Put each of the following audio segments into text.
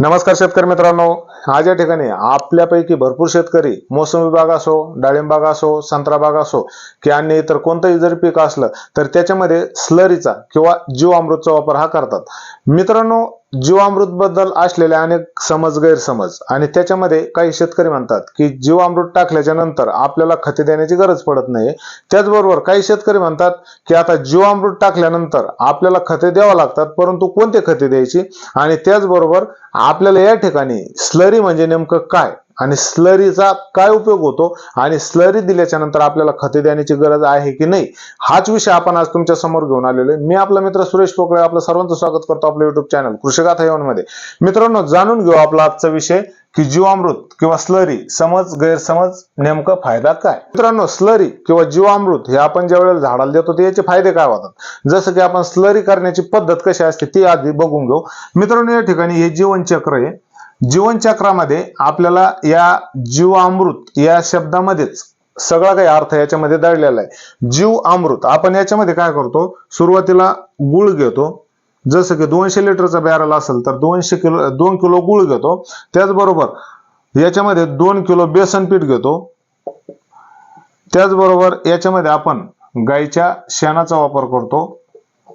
नमस्कार शेतकरी मित्रांनो. आज या ठिकाणी आपल्यापैकी भरपूर शेतकरी मोसंबी बाग असो डाळिंबाग असो संत्रा बाग असो की अन्य इतर कोणतंही जर पीक असलं तर त्याच्यामध्ये स्लरीचा किंवा जीवामृतचा वापर हा करतात. मित्रांनो जीवामृत बद्दल असलेले अनेक समज गैरसमज आणि त्याच्यामध्ये काही शेतकरी म्हणतात की जीवामृत टाकल्याच्या नंतर आपल्याला खते देण्याची गरज पडत नाही त्याचबरोबर काही शेतकरी म्हणतात की आता जीवामृत टाकल्यानंतर आपल्याला खते द्यावं लागतात परंतु कोणते खते द्यायची? आणि त्याचबरोबर आपल्याला या ठिकाणी स्लरी म्हणजे नेमकं काय? आणि स्लरीचा काय उपयोग होतो? आणि स्लरी दिल्याच्या नंतर आपल्याला खते देण्याची गरज आहे की नाही? हाच विषय आपण आज तुमच्यासमोर घेऊन आलेलो आहे. मी आपला मित्र सुरेश पोकळे आपलं सर्वांचं स्वागत करतो आपल्या युट्यूब चॅनल कृषिगाथा मध्ये मित्रांनो जाणून घेऊ आपला आजचा विषय की जीवामृत किंवा स्लरी समज गैरसमज नेमकं फायदा काय? मित्रांनो स्लरी किंवा जीवामृत हे आपण ज्या वेळेला झाडाला देतो ते याचे फायदे काय होतात? जसं की आपण स्लरी करण्याची पद्धत कशी असते ती आधी बघून घेऊ. मित्रांनो या ठिकाणी हे जीवनचक्र आहे. जीवनचक्रामध्ये आपल्याला या जीवामृत या शब्दामध्येच सगळा काही अर्थ याच्यामध्ये दडलेला आहे. जीव अमृत आपण याच्यामध्ये काय करतो? सुरुवातीला गुळ घेतो. जसं की दोनशे लिटरचा बॅरल असेल तर दोनशे किलो दोन किलो गुळ घेतो. त्याचबरोबर याच्यामध्ये दोन किलो बेसन पीठ घेतो. त्याचबरोबर याच्यामध्ये आपण गाईच्या शेणाचा वापर करतो.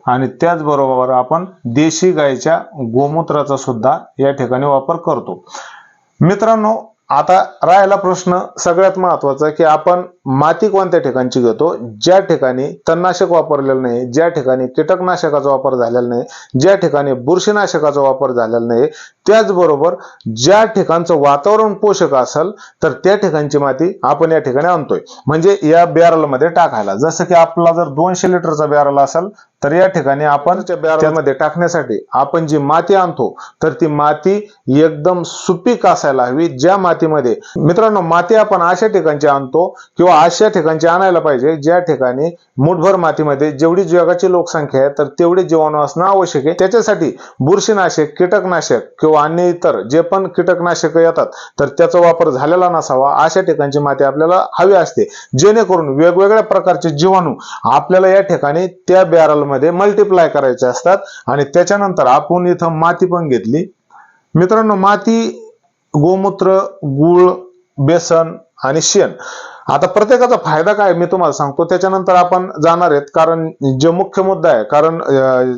आणि त्याचबरोबर आपण देशी गाईच्या गोमूत्राचा सुद्धा या ठिकाणी वापर करतो. मित्रांनो आता राहिला प्रश्न सगळ्यात महत्त्वाचा की आपण माती कोणत्या ठिकाणची घेतो? ज्या ठिकाणी तणनाशक वापरलेलं नाही ज्या ठिकाणी कीटकनाशकाचा वापर झालेला नाही ज्या ठिकाणी बुरशीनाशकाचा वापर झालेला नाही त्याचबरोबर ज्या ठिकाणचं वातावरण पोषक असेल तर त्या ठिकाणची माती आपण या ठिकाणी आणतोय. म्हणजे या बॅरलमध्ये टाकायला. जसं की आपला जर दोनशे लिटरचा बॅरल असेल तर या ठिकाणी आपण त्या बॅरलमध्ये टाकण्यासाठी आपण जी माती आणतो तर ती माती एकदम सुपीक असायला हवी. ज्या मातीमध्ये. मित्रांनो माती आपण अशा ठिकाणची आणतो किंवा अशा ठिकाणची आणायला पाहिजे ज्या ठिकाणी मुठभर मातीमध्ये जेवढी जगाची लोकसंख्या आहे तर तेवढे जीवाणू असणं आवश्यक आहे. त्याच्यासाठी बुरशीनाशक कीटकनाशक किंवा अन्य इतर जे पण कीटकनाशक येतात तर त्याचा वापर झालेला नसावा. अशा ठिकाणची माती आपल्याला हवी असते. जेणेकरून वेगवेगळ्या प्रकारचे जीवाणू आपल्याला या ठिकाणी त्या बॅरलमध्ये मल्टिप्लाय करायचे असतात आणि त्याच्यानंतर आपण इथं माती पण घेतली. मित्रांनो माती गोमूत्र गुळ बेसन आणि शेण. आता प्रत्येकाचा फायदा काय मी तुम्हाला सांगतो त्याच्यानंतर आपण जाणार आहेत. कारण जे मुख्य मुद्दा आहे कारण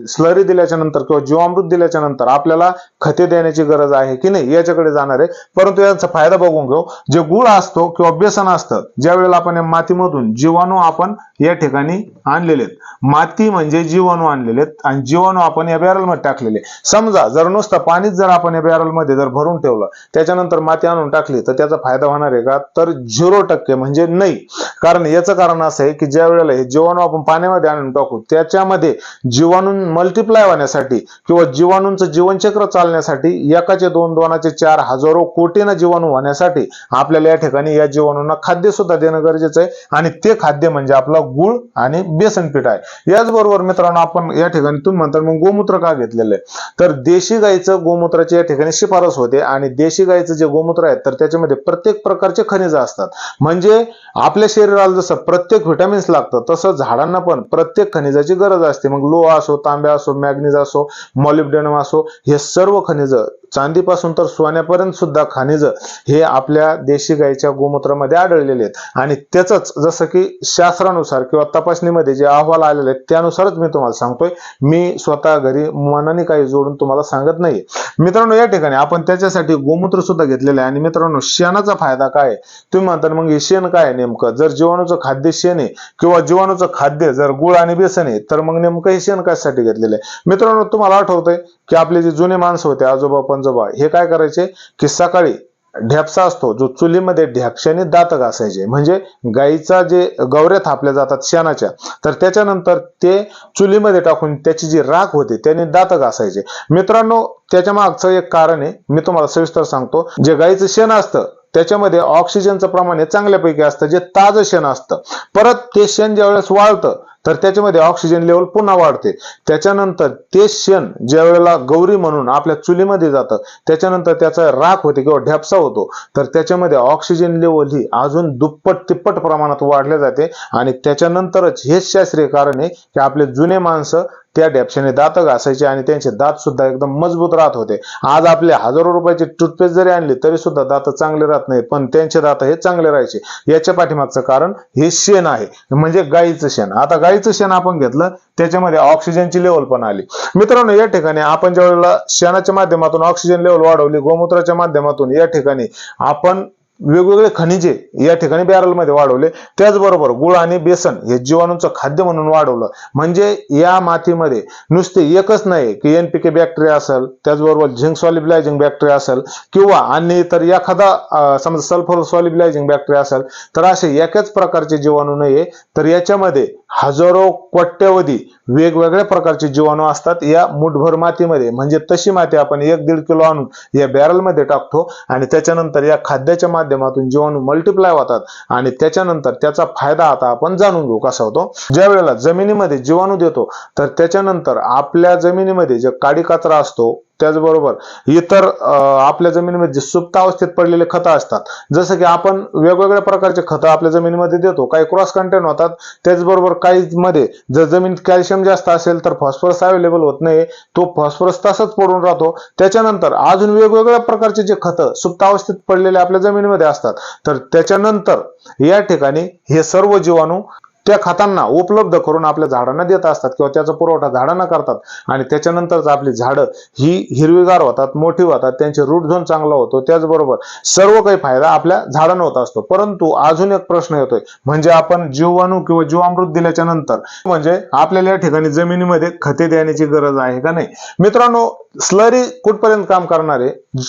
स्लरी दिल्याच्या नंतर किंवा जीवामृत दिल्याच्या नंतर आपल्याला खते देण्याची गरज आहे की नाही याच्याकडे जाणार आहे. परंतु याचा फायदा बघून घेऊ. जे गुळ असतो किंवा बेसन असतं ज्या वेळेला आपण या मातीमधून जीवाणू आपण या ठिकाणी आणलेले आहेत. माती म्हणजे जीवाणू आणलेले आहेत आणि जीवाणू आपण या बॅरलमध्ये टाकलेले समजा जर नुसतं पाणीच जर आपण या बॅरलमध्ये जर भरून ठेवलं त्याच्यानंतर माती आणून टाकली तर त्याचा फायदा होणार आहे का? तर झिरो टक्के म्हणजे नाही. कारण याचं कारण असं आहे की ज्या वेळेला हे जीवाणू आपण पाण्यामध्ये आणून टाकू त्याच्यामध्ये जीवाणू मल्टिप्लाय होण्यासाठी किंवा जीवाणूंचं जीवनचक्र चालण्यासाठी एकाचे दोन दोनाचे चार हजारो कोटीनं जीवाणू होण्यासाठी आपल्याला या ठिकाणी या जीवाणूंना खाद्य सुद्धा देणं गरजेचं आहे. आणि ते खाद्य म्हणजे आपला गुळ आणि बेसन पीठ आहे. याचबरोबर मित्रांनो आपण या ठिकाणी तुम्ही म्हणता मग गोमूत्र का घेतलेलं आहे? तर देशी गायीचं गोमूत्राची या ठिकाणी शिफारस होते आणि देशी गाईचं जे गोमूत्र आहे तर त्याच्यामध्ये प्रत्येक प्रकारचे खनिज असतात. म्हणजे आपल्या शरीराला जसं प्रत्येक व्हिटॅमिन्स लागतं तसं झाडांना पण प्रत्येक खनिजाची गरज असते. मग लोहा असो तांब्या असो मॅग्नीज असो मॉलिब्डेनम असो हे सर्व खनिज चांदीपासून तर सोन्यापर्यंत सुद्धा खनिज हे आपल्या देशी गाईच्या गोमूत्रामध्ये आढळलेले आहेत. आणि त्याच जसं की शास्त्रानुसार किंवा तपासणीमध्ये जे अहवाल आलेले आहेत त्यानुसारच मी तुम्हाला सांगतोय. मी स्वतः घरी मनाने काही जोडून तुम्हाला सांगत नाही मित्रांनो या ठिकाणी आपण त्याच्यासाठी गोमूत्र सुद्धा घेतलेलं आहे. आणि मित्रांनो शेणाचा फायदा काय आहे? तुम्ही म्हणता मग हे शेण काय नेमकं? जर जीवाणूचं खाद्य शेण आहे किंवा जीवाणूचं खाद्य जर गुळ आणि बेसन आहे तर मग नेमकं हे शेण कशासाठी घेतलेलं आहे? मित्रांनो तुम्हाला आठवतंय की आपले जे जुने माणसं होते आजोबा पंजोबा हे काय करायचे? की सकाळी ढ्यापसा असतो जो चुलीमध्ये ढ्यापशाने दात घासायचे. म्हणजे गाईचा जे गवऱ्या थापल्या जातात शेणाच्या तर त्याच्यानंतर ते चुलीमध्ये टाकून त्याची जी राख होते त्याने दात घासायचे. मित्रांनो त्याच्या मागचं एक कारण आहे मी तुम्हाला सविस्तर सांगतो. जे गाईचं शेण असतं त्याच्यामध्ये ऑक्सिजनचं प्रमाण हे चांगल्यापैकी असतं. जे ताजं शेण असतं परत ते शेण ज्यावेळेस वाळतं तर त्याच्यामध्ये ऑक्सिजन लेवल पुन्हा वाढते. त्याच्यानंतर ते शेण ज्या वेळेला गौरी म्हणून आपल्या चुलीमध्ये जातं त्याच्यानंतर त्याचा राख होते किंवा ढ्यापसा होतो. तर त्याच्यामध्ये ऑक्सिजन लेवल ही अजून दुप्पट तिप्पट प्रमाणात वाढले जाते. आणि त्याच्यानंतरच हेच शास्त्रीय कारण आहे की आपले जुने माणसं त्या ढेपशाने दात घासायचे आणि त्यांचे दात सुद्धा एकदम मजबूत राहत होते. आज आपले हजारो रुपयाची टूथपेस्ट जरी आणली तरी सुद्धा दात चांगले राहत नाहीत पण त्यांचे दात हे चांगले राहायचे. याच्या पाठीमागचं कारण हे शेण आहे. म्हणजे गाईचं शेण. आता गाईचं शेण आपण घेतलं त्याच्यामध्ये ऑक्सिजनची लेवल पण आली. मित्रांनो या ठिकाणी आपण ज्या वेळेला शेणाच्या माध्यमातून ऑक्सिजन लेवल वाढवली गोमूत्राच्या माध्यमातून या ठिकाणी आपण वेगवेगळे खनिजे या ठिकाणी बॅरलमध्ये वाढवले. त्याचबरोबर गुळ आणि बेसन हे जीवाणूंचं खाद्य म्हणून वाढवलं. म्हणजे या मातीमध्ये नुसते एकच नाही की एनपीके बॅक्टेरिया असेल त्याचबरोबर झिंक सॉलिब्लायझिंग बॅक्टेरिया असेल किंवा अन्य इतर एखादा समजा सल्फर सॉलिब्लायझिंग बॅक्टेरिया असेल तर असे एकाच प्रकारचे जीवाणू नाहीये. तर याच्यामध्ये हजारो कोट्यवधी वेगवेगळ्या प्रकारचे जीवाणू असतात या मुठभर मातीमध्ये. म्हणजे तशी माती आपण एक दीड किलो आणून या बॅरलमध्ये टाकतो आणि त्याच्यानंतर या खाद्याच्या माध्यमातून जीवाणू मल्टिप्लाय होतात. आणि त्याच्यानंतर त्याचा फायदा आता आपण जाणून घेऊ कसा होतो. ज्या वेळेला जमिनीमध्ये जीवाणू देतो तर त्याच्यानंतर आपल्या जमिनीमध्ये जे काडी कचरा असतो त्याचबरोबर इतर आपल्या जमिनीमध्ये सुप्त अवस्थेत पडलेले खतं असतात जसं की आपण वेगवेगळ्या प्रकारचे खतं आपल्या जमिनीमध्ये देतो काही क्रॉस कंटेन होतात त्याचबरोबर काही मध्ये जर जमिनीत कॅल्शियम जास्त असेल तर फॉस्फरस अवेलेबल होत नाही तो फॉस्फरस तसाच पडून राहतो. त्याच्यानंतर अजून वेगवेगळ्या प्रकारचे जे खतं सुप्त अवस्थेत पडलेले आपल्या जमिनीमध्ये असतात तर त्याच्यानंतर या ठिकाणी हे सर्व जीवाणू त्या खतांना उपलब्ध करून आपल्या झाडांना देत असतात किंवा त्याचा पुरवठा झाडांना करतात. आणि त्याच्यानंतरच आपली झाडं ही हिरवीगार होतात मोठी होतात त्यांचे रूट झोन चांगला होतो. त्याचबरोबर सर्व काही फायदा आपल्या झाडांना होत असतो. परंतु अजून एक प्रश्न येतोय. म्हणजे आपण जीवाणू किंवा जीवामृत दिल्याच्या नंतर म्हणजे आपल्याला या ठिकाणी जमिनीमध्ये खते देण्याची गरज आहे का नाही? मित्रांनो स्लरी कुठपर्यंत काम करणारे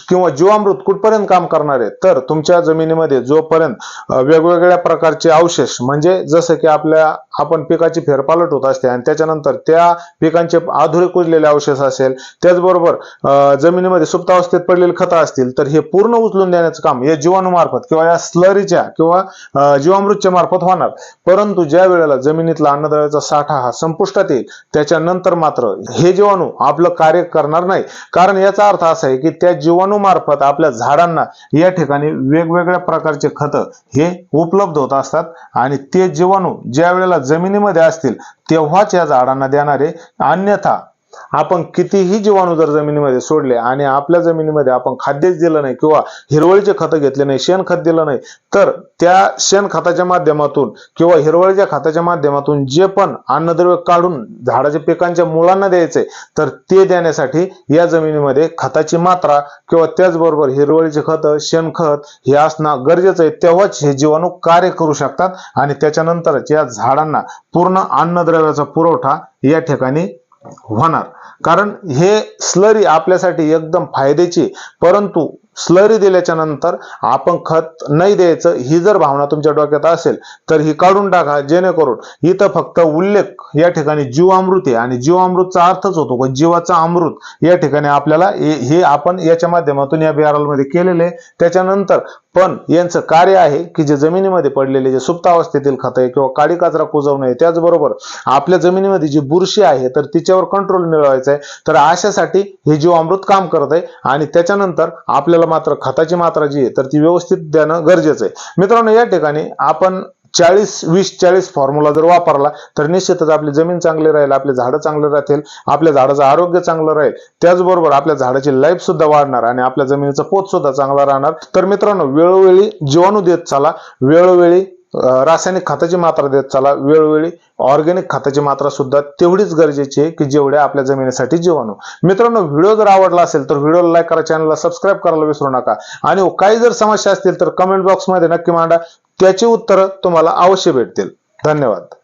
किंवा जीवामृत कुठपर्यंत काम करणारे तर तुमच्या जमिनीमध्ये जोपर्यंत वेगवेगळ्या प्रकारचे अवशेष म्हणजे जसं की आपल्या आपण पिकाची फेरपालट होत असते आणि त्याच्यानंतर त्या पिकांचे आधुरे कुजलेले अवशेष असेल त्याचबरोबर जमिनीमध्ये सुप्तावस्थेत अवस्थेत खतं असतील तर हे पूर्ण उचलून देण्याचं काम या जीवाणूमार्फत किंवा या स्लरीच्या किंवा जीवामृतच्या मार्फत होणार. परंतु ज्या वेळेला जमिनीतला अन्नद्रव्याचा साठा हा संपुष्टात येईल त्याच्यानंतर मात्र हे जीवाणू आपलं कार्य करणार नाही. कारण याचा अर्थ असा आहे की त्या जीवाणू मार्फत आपल्या झाडांना या ठिकाणी वेगवेगळ्या प्रकारचे खतं हे उपलब्ध होत असतात आणि ते जीवाणू ज्या वेळेला जमिनीमध्ये असतील तेव्हाच या झाडांना देणारे अन्यथा आपण कितीही जीवाणू जर जमिनीमध्ये सोडले आणि आपल्या जमिनीमध्ये आपण खाद्यच दिलं नाही किंवा हिरवळीचे खतं घेतले नाही शेणखत दिलं नाही तर त्या शेणखताच्या माध्यमातून किंवा हिरवळीच्या खताच्या माध्यमातून जे पण अन्नद्रव्य काढून झाडाच्या पिकांच्या मुळांना द्यायचे तर ते देण्यासाठी या जमिनीमध्ये खताची मात्रा किंवा त्याचबरोबर हिरवळीचे खत शेणखत हे असणं गरजेचं आहे. तेव्हाच हे जीवाणू कार्य करू शकतात आणि त्याच्यानंतरच या झाडांना पूर्ण अन्नद्रव्याचा पुरवठा या ठिकाणी होणार. कारण हे स्लरी आपल्यासाठी एकदम फायद्याची परंतु स्लरी दिल्याच्या नंतर आपण खत नाही द्यायचं ही जर भावना तुमच्या डोक्यात असेल तर ही काढून टाका जेणेकरून इथं फक्त उल्लेख या ठिकाणी जीवामृत आहे. आणि जीवामृतचा अर्थच होतो की? जीवाचा अमृत या ठिकाणी आपल्याला हे हे आपण याच्या माध्यमातून या मध्ये केलेले आहे. त्याच्यानंतर पण यांचं कार्य आहे की जे जमिनीमध्ये पडलेले जे सुप्त अवस्थेतील खत आहे किंवा काडी कचरा कुजवणं आहे त्याचबरोबर आपल्या जमिनीमध्ये जी बुरशी आहे तर तिच्यावर कंट्रोल मिळवायचा आहे. तर अशासाठी हे जीवामृत काम करत आहे. आणि त्याच्यानंतर आपल्याला मात्र खताची मात्रा जी आहे तर ती व्यवस्थित देणं गरजेचं आहे. मित्रांनो या ठिकाणी आपण चाळीस वीस चाळीस फॉर्म्युला जर वापरला तर निश्चितच आपली जमीन चांगली राहील आपले झाडं चांगले राहतील आपल्या झाडाचं आरोग्य चांगलं राहील. त्याचबरोबर आपल्या झाडाची लाईफ सुद्धा वाढणार आणि आपल्या जमिनीचा पोत सुद्धा चांगला राहणार. तर मित्रांनो वेळोवेळी जीवाणू देत चला. वेळोवेळी रासायनिक खताची मात्रा देत चला. वेळोवेळी ऑर्गॅनिक खताची मात्रा सुद्धा तेवढीच गरजेची आहे की जेवढ्या आपल्या जमिनीसाठी जीवाणू. मित्रांनो व्हिडिओ जर आवडला असेल तर व्हिडिओला लाईक करा चॅनलला सबस्क्राईब करायला विसरू नका. आणि हो, काही जर समस्या असतील तर कमेंट बॉक्समध्ये नक्की मांडा. त्याची उत्तरं तुम्हाला अवश्य भेटतील. धन्यवाद.